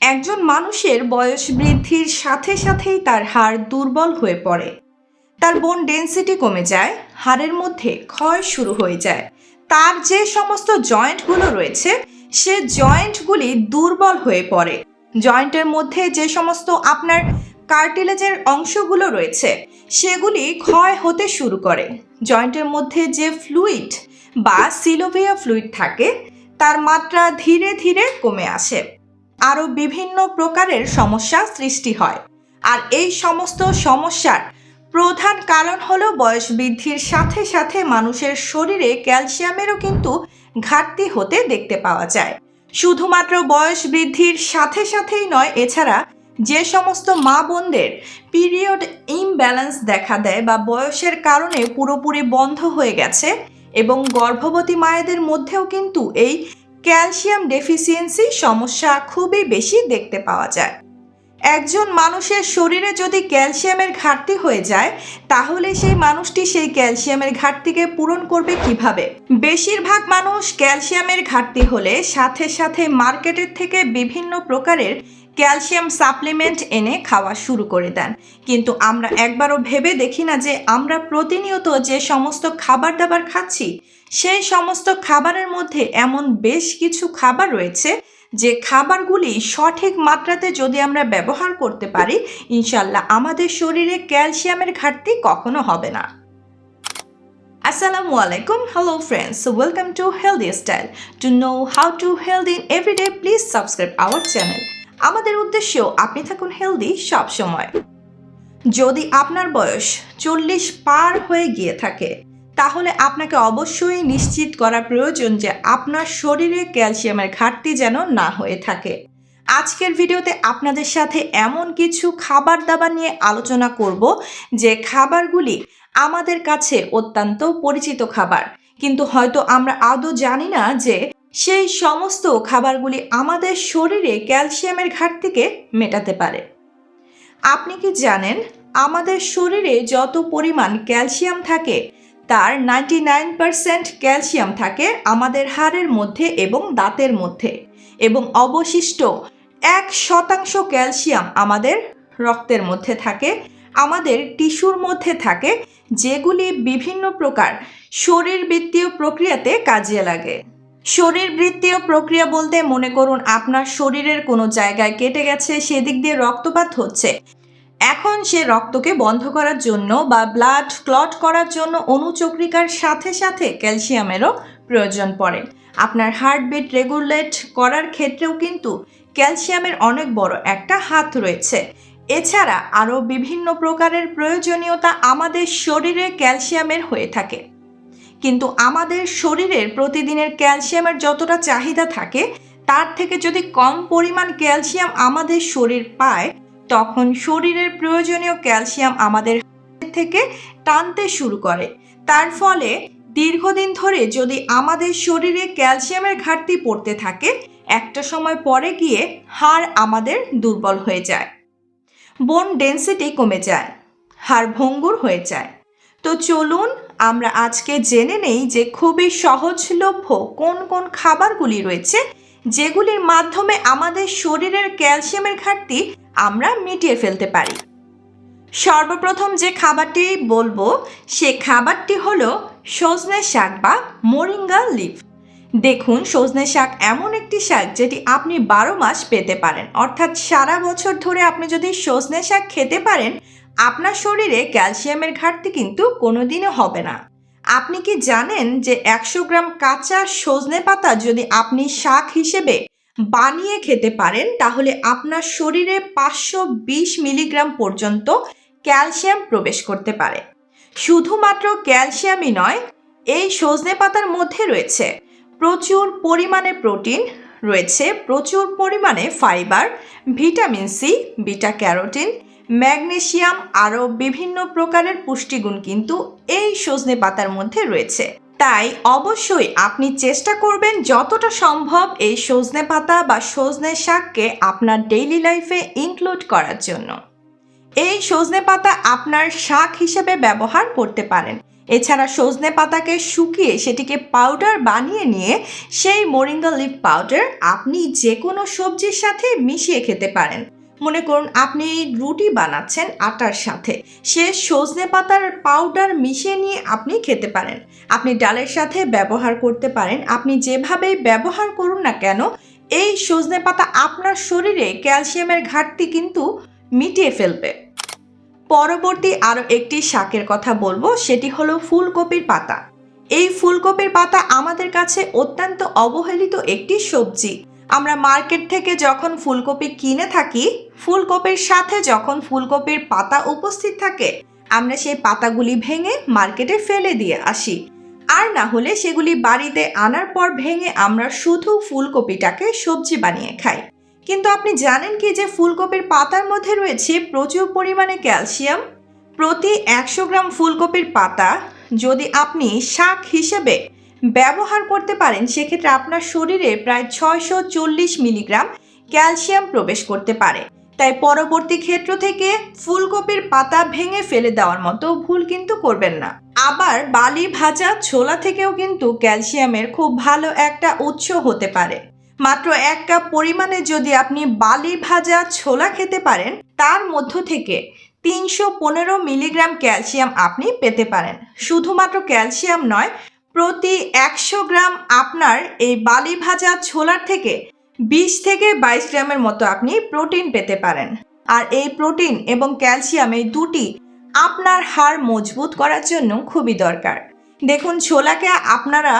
একজন মানুষের বয়স বৃদ্ধির সাথে সাথেই তার হাড় দুর্বল হয়ে পড়ে। তার বোন ডেন্সিটি কমে যায়, হাড়ের মধ্যে ক্ষয় শুরু হয়ে যায়। তার যে সমস্ত জয়েন্টগুলো রয়েছে, সে জয়েন্টগুলি দুর্বল হয়ে পড়ে। জয়েন্টের মধ্যে যে সমস্ত আপনার কার্টিলেজের অংশগুলো রয়েছে, সেগুলি ক্ষয় হতে শুরু করে। জয়েন্টের মধ্যে যে ফ্লুইড বা সিলোভিয়া ফ্লুইড থাকে, তার মাত্রা ধীরে ধীরে কমে আসে। আরও বিভিন্ন প্রকারের সমস্যা সৃষ্টি হয়। আর এই সমস্ত সমস্যার প্রধান কারণ হলো বয়স বৃদ্ধির সাথে সাথে মানুষের শরীরে ক্যালসিয়ামেরও কিন্তু ঘাটতি হতে দেখতে পাওয়া যায়। শুধুমাত্র বয়স বৃদ্ধির সাথে সাথেই নয়, এছাড়া যে সমস্ত মা বোনদের পিরিয়ড ইমব্যালেন্স দেখা দেয় বা বয়সের কারণে পুরোপুরি বন্ধ হয়ে গেছে এবং গর্ভবতী মায়েদের মধ্যেও কিন্তু এই ক্যালসিয়াম ডেফিসিয়েন্সি সমস্যা খুবই বেশি দেখতে পাওয়া যায়। একজন মানুষের শরীরে যদি ক্যালসিয়ামের ঘাটতি হয়ে যায়, তাহলে সেই মানুষটি সেই ক্যালসিয়ামের ঘাটতিকে পূরণ করবে কীভাবে? বেশিরভাগ মানুষ ক্যালসিয়ামের ঘাটতি হলে সাথে সাথে মার্কেটের থেকে বিভিন্ন প্রকারের ক্যালসিয়াম সাপ্লিমেন্ট এনে খাওয়া শুরু করে দেন। কিন্তু আমরা একবারও ভেবে দেখি না যে আমরা প্রতিনিয়ত যে সমস্ত খাবার দাবার খাচ্ছি সেই সমস্ত খাবারের মধ্যে এমন বেশ কিছু খাবার রয়েছে যে খাবারগুলি সঠিক মাত্রাতে যদি আমরা ব্যবহার করতে পারি ইনশাল্লাহ আমাদের শরীরে ক্যালসিয়ামের ঘাটতি কখনো হবে না। আসসালামু আলাইকুম hello friends welcome to healthy style to know how to healthy in everyday please subscribe our channel আমাদের উদ্দেশ্য আপনি থাকুন হেলদি সব সময় যদি আপনার বয়স চল্লিশ পার হয়ে গিয়ে থাকে তাহলে আপনাকে অবশ্যই নিশ্চিত করা প্রয়োজন যে আপনার শরীরে ক্যালসিয়ামের ঘাটতি যেন না হয়ে থাকে। আজকের ভিডিওতে আপনাদের সাথে এমন কিছু খাবার দাবার নিয়ে আলোচনা করব যে খাবারগুলি আমাদের কাছে অত্যন্ত পরিচিত খাবার। কিন্তু হয়তো আমরা আদৌ জানি না যে সেই সমস্ত খাবারগুলি আমাদের শরীরে ক্যালসিয়ামের ঘাটতিকে মেটাতে পারে। আপনি কি জানেন, আমাদের শরীরে যত পরিমাণ ক্যালসিয়াম থাকে তার নাইনটি নাইন পারসেন্ট ক্যালসিয়াম থাকে আমাদের হাড়ের মধ্যে এবং দাঁতের মধ্যে এবং অবশিষ্ট এক শতাংশ ক্যালসিয়াম আমাদের রক্তের মধ্যে থাকে, আমাদের টিস্যুর মধ্যে থাকে, যেগুলি বিভিন্ন প্রকার শরীরবৃত্তীয় প্রক্রিয়াতে কাজে লাগে। শরীরবৃত্তীয় প্রক্রিয়া বলতে মনে করুন আপনার শরীরের কোনো জায়গায় কেটে গেছে, সেদিক দিয়ে রক্তপাত হচ্ছে এখন সে রক্তকে বন্ধ করার জন্য বা ব্লাড ক্লট করার জন্য অনুচক্রিকার সাথে সাথে ক্যালসিয়ামেরও প্রয়োজন পড়ে। আপনার হার্টবিট রেগুলেট করার ক্ষেত্রেও কিন্তু ক্যালসিয়ামের অনেক বড় একটা হাত রয়েছে। এছাড়া আরও বিভিন্ন প্রকারের প্রয়োজনীয়তা আমাদের শরীরে ক্যালসিয়ামের হয়ে থাকে। কিন্তু আমাদের শরীরের প্রতিদিনের ক্যালসিয়ামের যতটা চাহিদা থাকে, তার থেকে যদি কম পরিমাণ ক্যালসিয়াম আমাদের শরীর পায় তখন শরীরের প্রয়োজনীয় ক্যালসিয়াম আমাদের থেকে টানতে শুরু করে। তার ফলে দীর্ঘদিন ধরে যদি আমাদের শরীরে ক্যালসিয়ামের ঘাটতি পড়তে থাকে, একটা সময় পরে গিয়ে হাড় আমাদের দুর্বল হয়ে যায়। বোন ডেন্সিটি কমে যায়, হাড় ভঙ্গুর হয়ে যায়। তো চলুন আমরা আজকে জেনে নেই যে খুবই সহজলভ্য কোন কোন খাবারগুলি রয়েছে, যেগুলির মাধ্যমে আমাদের শরীরের ক্যালসিয়ামের ঘাটতি আমরা মিটিয়ে ফেলতে পারি। সর্বপ্রথম যে খাবারটি বলব, সে খাবারটি হলো সজনে শাক বা মোরিঙ্গা লিভ দেখুন, সজনে শাক এমন একটি শাক যেটি আপনি বারো মাস পেতে পারেন। অর্থাৎ সারা বছর ধরে আপনি যদি সজনে শাক খেতে পারেন, আপনার শরীরে ক্যালসিয়ামের ঘাটতি কিন্তু কোনোদিনও হবে না। আপনি কি জানেন যে একশো গ্রাম কাঁচা সজনে পাতা যদি আপনি শাক হিসেবে বানিয়ে খেতে পারেন, তাহলে আপনার শরীরে পাঁচশো বিশ মিলিগ্রাম পর্যন্ত ক্যালসিয়াম প্রবেশ করতে পারে। শুধুমাত্র ক্যালসিয়ামই নয়, এই সজনে পাতার মধ্যে রয়েছে প্রচুর পরিমাণে প্রোটিন, রয়েছে প্রচুর পরিমাণে fibre, vitamin C beta carotene magnesium আরও বিভিন্ন প্রকারের পুষ্টিগুণ কিন্তু এই সজনে পাতার মধ্যে রয়েছে। তাই অবশ্যই আপনি চেষ্টা করবেন যতটা সম্ভব এই সজনে পাতা বা সজনে শাককে আপনার ডেইলি লাইফে ইনক্লুড করার জন্য। এই সজনে পাতা আপনার শাক হিসেবে ব্যবহার করতে পারেন। এছাড়া সজনে পাতাকে শুকিয়ে সেটিকে পাউডার বানিয়ে নিয়ে সেই মোরিঙ্গা লিফ পাউডার আপনি যে কোনো সবজির সাথে মিশিয়ে খেতে পারেন। মনে করুন আপনি রুটি বানাচ্ছেন আটার সাথে। সে সজনে পাতার পাউডার মিশিয়ে নিয়ে আপনি খেতে পারেন। আপনি ডালের সাথে ব্যবহার করতে পারেন। আপনি যেভাবেই ব্যবহার করুন না কেন, এই সজনে পাতা আপনার শরীরে ক্যালসিয়ামের ঘাটতি কিন্তু মিটিয়ে ফেলবে। পরবর্তী আরও একটি শাকের কথা বলব, সেটি হলো ফুলকপির পাতা। এই ফুলকপির পাতা আমাদের কাছে অত্যন্ত অবহেলিত একটি সবজি। আমরা মার্কেট থেকে যখন ফুলকপি কিনে থাকি, ফুলকপির সাথে যখন ফুলকপির পাতা উপস্থিত থাকে, আমরা সেই পাতাগুলি ভেঙে মার্কেটে ফেলে দিয়ে আসি। আর না হলে সেগুলি বাড়িতে আনার পর ভেঙে আমরা শুধু ফুলকপিটাকে সবজি বানিয়ে খাই। কিন্তু আপনি জানেন কি যে ফুলকপির পাতার মধ্যে রয়েছে প্রচুর পরিমাণে ক্যালসিয়াম? প্রতি একশো গ্রাম ফুলকপির পাতা যদি আপনি শাক হিসেবে ব্যবহার করতে পারেন, সেক্ষেত্রে আপনার শরীরে প্রায় ছয়শো চল্লিশ মিলিগ্রাম ক্যালসিয়াম প্রবেশ করতে পারে। তাই পরবর্তী ক্ষেত্র থেকে ফুলকপির পাতা ভেঙে ফেলে দেওয়ার মতো ভুল কিন্তু করবেন না। আবার বালি ভাজা ছোলা থেকেও কিন্তু ক্যালসিয়ামের খুব ভালো একটা উৎস হতে পারে। মাত্র এক কাপ পরিমাণে যদি আপনি বালি ভাজা ছোলা খেতে পারেন, তার মধ্য থেকে তিনশো পনেরো মিলিগ্রাম ক্যালসিয়াম আপনি পেতে পারেন। শুধুমাত্র ক্যালসিয়াম নয় প্রতি একশো গ্রাম আপনার এই বালি ভাজা ছোলার থেকে বিশ থেকে বাইশ গ্রামের মতো আপনি প্রোটিন পেতে পারেন। আর এই প্রোটিন এবং ক্যালসিয়াম এই দুটি আপনার হাড় মজবুত করার জন্য খুবই দরকার। দেখুন, ছোলাকে আপনারা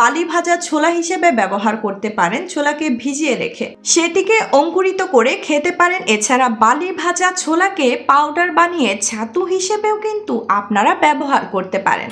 বালি ভাজা ছোলা হিসেবে ব্যবহার করতে পারেন, ছোলাকে ভিজিয়ে রেখে। সেটিকে অঙ্কুরিত করে খেতে পারেন। এছাড়া বালি ভাজা ছোলাকে পাউডার বানিয়ে ছাতু হিসেবেও কিন্তু আপনারা ব্যবহার করতে পারেন।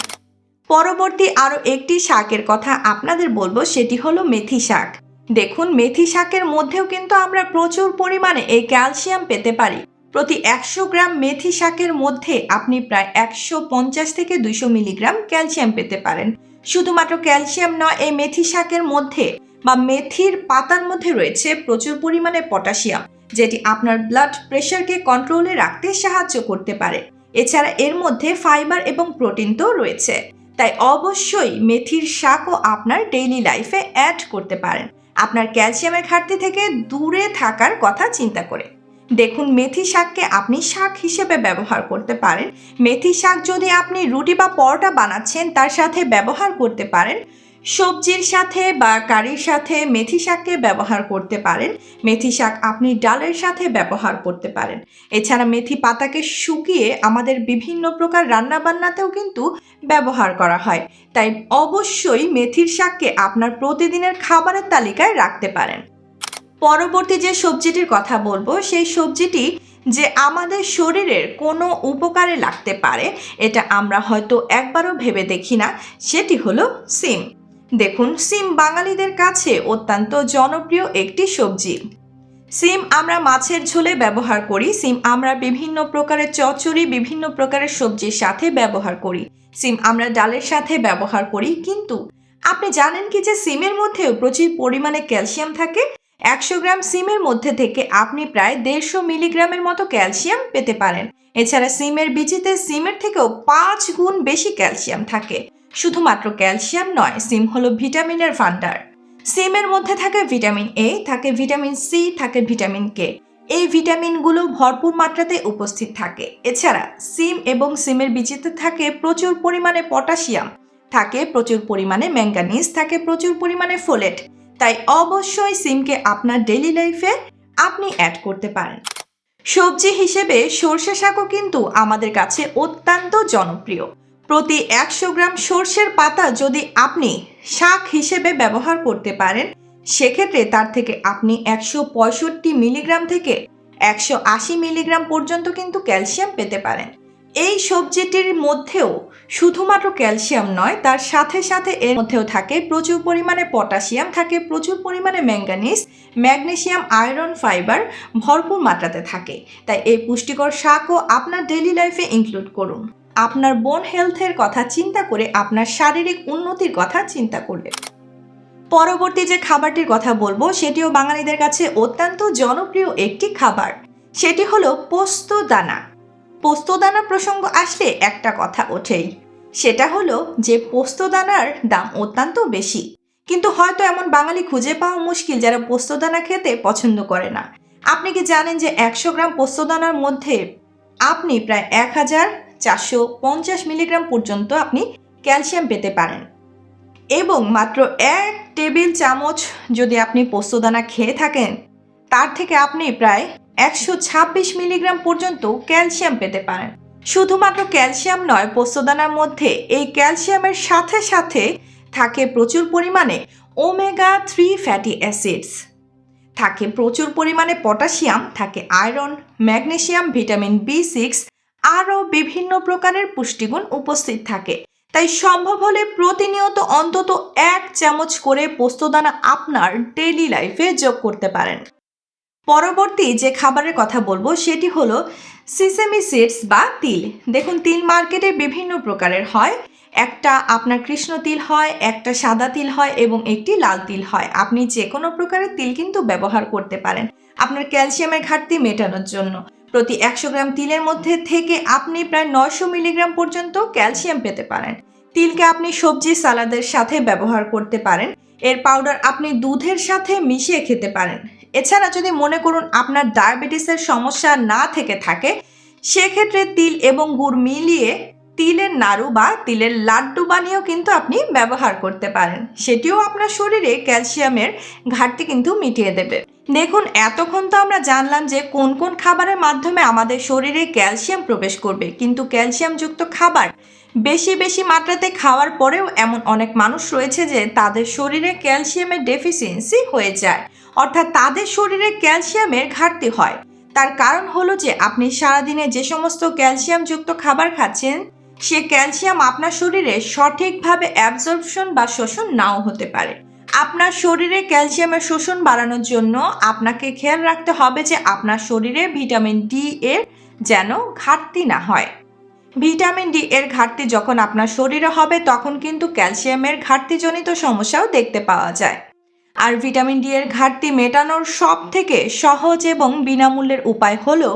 পরবর্তী আরও একটি শাকের কথা আপনাদের বলব, সেটি হলো মেথি শাক। দেখুন, মেথি শাকের মধ্যেও কিন্তু আমরা প্রচুর পরিমাণে এই ক্যালসিয়াম পেতে পারি। প্রতি একশো গ্রাম মেথি শাকের মধ্যে আপনি প্রায় একশো পঞ্চাশ থেকে দুইশো মিলিগ্রাম ক্যালসিয়াম পেতে পারেন। শুধুমাত্র ক্যালসিয়াম নয়, এই মেথি শাকের মধ্যে বা মেথির পাতার মধ্যে রয়েছে প্রচুর পরিমাণে পটাশিয়াম, যেটি আপনার ব্লাড প্রেশারকে কন্ট্রোলে রাখতে সাহায্য করতে পারে। এছাড়া এর মধ্যে ফাইবার এবং প্রোটিন তো রয়েছে। তাই অবশ্যই মেথির শাকও আপনার ডেইলি লাইফে অ্যাড করতে পারেন। আপনার ক্যালসিয়ামের ঘাটতি থেকে দূরে থাকার কথা চিন্তা করে। দেখুন মেথি শাককে আপনি শাক হিসেবে ব্যবহার করতে পারেন। মেথি শাক যদি আপনি রুটি বা পরোটা বানাচ্ছেন, তার সাথে ব্যবহার করতে পারেন। সবজির সাথে বা কারির সাথে মেথি শাককে ব্যবহার করতে পারেন। মেথি শাক আপনি ডালের সাথে ব্যবহার করতে পারেন। এছাড়া মেথি পাতাকে শুকিয়ে আমাদের বিভিন্ন প্রকার রান্নাবান্নাতেও কিন্তু ব্যবহার করা হয়। তাই অবশ্যই মেথির শাককে আপনার প্রতিদিনের খাবারের তালিকায় রাখতে পারেন। পরবর্তী যে সবজিটির কথা বলব, সেই সবজিটি যে আমাদের শরীরের কোনো উপকারে লাগতে পারে, এটা আমরা হয়তো একবারও ভেবে দেখি না, সেটি হলো সিম। দেখুন, সিম বাঙালিদের কাছে অত্যন্ত জনপ্রিয় একটি সবজি। সিম আমরা মাছের ঝোলে ব্যবহার করি, সিম আমরা বিভিন্ন প্রকারের চচ্চড়ি, বিভিন্ন প্রকারের সবজির সাথে ব্যবহার করি, সিম আমরা ডালের সাথে ব্যবহার করি, কিন্তু আপনি জানেন কি যে সিমের মধ্যেও প্রচুর পরিমাণে ক্যালসিয়াম থাকে? একশো গ্রাম সিমের মধ্যে থেকে আপনি প্রায় দেড়শো মিলিগ্রামের মতো ক্যালসিয়াম পেতে পারেন। এছাড়া সিমের বিচিতে সিমের থেকেও পাঁচ গুণ বেশি ক্যালসিয়াম থাকে। শুধুমাত্র ক্যালসিয়াম নয়, সিম হলো ভিটামিনের ভান্ডার সিমের মধ্যে থাকে ভিটামিন এ থাকে ভিটামিন সি থাকে ভিটামিন কে এই ভিটামিনগুলো ভরপুর মাত্রাতে উপস্থিত থাকে। এছাড়া সিম এবং সিমের বিচিতে থাকে প্রচুর পরিমাণে পটাশিয়াম, থাকে প্রচুর পরিমাণে ম্যাঙ্গানিজ, থাকে প্রচুর পরিমাণে ফোলেট। তাই অবশ্যই সিমকে আপনার ডেইলি লাইফে আপনি অ্যাড করতে পারেন। সবজি হিসেবে সর্ষে শাকও কিন্তু আমাদের কাছে অত্যন্ত জনপ্রিয়। প্রতি একশো গ্রাম সর্ষের পাতা যদি আপনি শাক হিসেবে ব্যবহার করতে পারেন, সেক্ষেত্রে তার থেকে আপনি একশো পঁয়ষট্টি মিলিগ্রাম থেকে একশো আশি মিলিগ্রাম পর্যন্ত কিন্তু ক্যালসিয়াম পেতে পারেন। এই সবজিটির মধ্যেও শুধুমাত্র ক্যালসিয়াম নয়, তার সাথে সাথে এর মধ্যেও থাকে প্রচুর পরিমাণে পটাশিয়াম, থাকে প্রচুর পরিমাণে ম্যাঙ্গানিজ ম্যাগনেশিয়াম আয়রন, ফাইবার ভরপুর মাত্রাতে থাকে। তাই এই পুষ্টিকর শাকও আপনার ডেইলি লাইফে ইনক্লুড করুন। আপনার বোন হেলথের কথা চিন্তা করে আপনার শারীরিক উন্নতির কথা চিন্তা করলে পরবর্তী যে খাবারটির কথা বলব, সেটিও বাঙালিদের কাছে অত্যন্ত জনপ্রিয় একটি খাবার। সেটি হলো পোস্ত দানা। পোস্তদানা প্রসঙ্গ আসলে একটা কথা ওঠেই। সেটা হলো যে পোস্তদানার দাম অত্যন্ত বেশি। কিন্তু হয়তো এমন বাঙালি খুঁজে পাওয়া মুশকিল যারা পোস্তদানা খেতে পছন্দ করে না। আপনি কি জানেন যে একশো গ্রাম পোস্তদানার মধ্যে আপনি প্রায় এক হাজার চারশো পঞ্চাশ মিলিগ্রাম পর্যন্ত আপনি ক্যালসিয়াম পেতে পারেন। এবং মাত্র এক টেবিল চামচ যদি আপনি পোস্তদানা খেয়ে থাকেন, তার থেকে আপনি প্রায় একশো ছাব্বিশ মিলিগ্রাম পর্যন্ত ক্যালসিয়াম পেতে পারেন। শুধুমাত্র ক্যালসিয়াম নয়, পোস্তদানার মধ্যে এই ক্যালসিয়ামের সাথে সাথে থাকে প্রচুর পরিমাণে ওমেগা থ্রি ফ্যাটি অ্যাসিডস। থাকে প্রচুর পরিমাণে পটাশিয়াম, থাকে iron, magnesium, vitamin B six আরও বিভিন্ন প্রকারের পুষ্টিগুণ উপস্থিত থাকে। তাই সম্ভব হলে প্রতিনিয়ত অন্তত এক চামচ করে পোস্তদানা আপনার ডেইলি লাইফে যোগ করতে পারেন। পরবর্তী যে খাবারের কথা বলব, সেটি হলো সিসেমি সিডস বা তিল। দেখুন, তিল মার্কেটে বিভিন্ন প্রকারের হয়। একটা আপনার কৃষ্ণ তিল হয়, একটা সাদা তিল হয় এবং একটি লাল তিল হয়। আপনি যে কোনো প্রকারের তিল কিন্তু ব্যবহার করতে পারেন। আপনার ক্যালসিয়ামের ঘাটতি মেটানোর জন্য। প্রতি একশো গ্রাম তিলের মধ্যে থেকে আপনি প্রায় নয়শো মিলিগ্রাম পর্যন্ত ক্যালসিয়াম পেতে পারেন। তিলকে আপনি সবজি সালাদের সাথে ব্যবহার করতে পারেন। এর পাউডার আপনি দুধের সাথে মিশিয়ে খেতে পারেন। এছাড়া যদি মনে করুন আপনার ডায়াবেটিসের সমস্যা না থেকে থাকে, সেক্ষেত্রে তিল এবং গুড় মিলিয়ে তিলের নাড়ু বা তিলের লাড্ডু বানিয়েও কিন্তু আপনি ব্যবহার করতে পারেন। সেটিও আপনার শরীরে ক্যালসিয়ামের ঘাটতি কিন্তু মিটিয়ে দেবে। দেখুন, এতক্ষণ তো আমরা জানলাম যে কোন কোন খাবারের মাধ্যমে আমাদের শরীরে ক্যালসিয়াম প্রবেশ করবে। কিন্তু ক্যালসিয়ামযুক্ত খাবার বেশি বেশি মাত্রাতে খাওয়ার পরেও এমন অনেক মানুষ রয়েছে যে তাদের শরীরে ক্যালসিয়ামের ডেফিসিয়েন্সি হয়ে যায়, অর্থাৎ তাদের শরীরে ক্যালসিয়ামের ঘাটতি হয়। তার কারণ হলো যে আপনি সারাদিনে যে সমস্ত ক্যালসিয়ামযুক্ত খাবার খাচ্ছেন সে ক্যালসিয়াম আপনার শরীরে সঠিকভাবে অ্যাবজর্পশন বা শোষণ নাও হতে পারে। আপনার শরীরে ক্যালসিয়ামের শোষণ বাড়ানোর জন্য আপনাকে খেয়াল রাখতে হবে যে আপনার শরীরে ভিটামিন ডি এর যেন ঘাটতি না হয়। ভিটামিন ডি এর ঘাটতি যখন আপনার শরীরে হবে, তখন কিন্তু ক্যালসিয়ামের ঘাটতিজনিত সমস্যাও দেখতে পাওয়া যায়। আর ভিটামিন ডি এর ঘাটতি মেটানোর সব থেকে সহজ এবং বিনামূল্যের উপায় হলো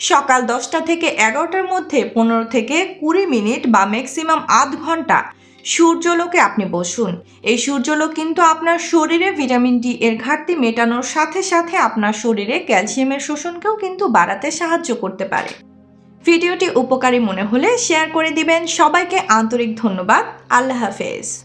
সকাল দশটা থেকে এগারোটার মধ্যে পনেরো থেকে কুড়ি মিনিট বা ম্যাক্সিমাম আধ ঘণ্টা সূর্যলোকে আপনি বসুন। এই সূর্যলোক কিন্তু আপনার শরীরে ভিটামিন ডি এর ঘাটতি মেটানোর সাথে সাথে আপনার শরীরে ক্যালসিয়ামের শোষণকেও কিন্তু বাড়াতে সাহায্য করতে পারে। ভিডিওটি উপকারী মনে হলে শেয়ার করে দিবেন। সবাইকে আন্তরিক ধন্যবাদ। আল্লাহ হাফেজ।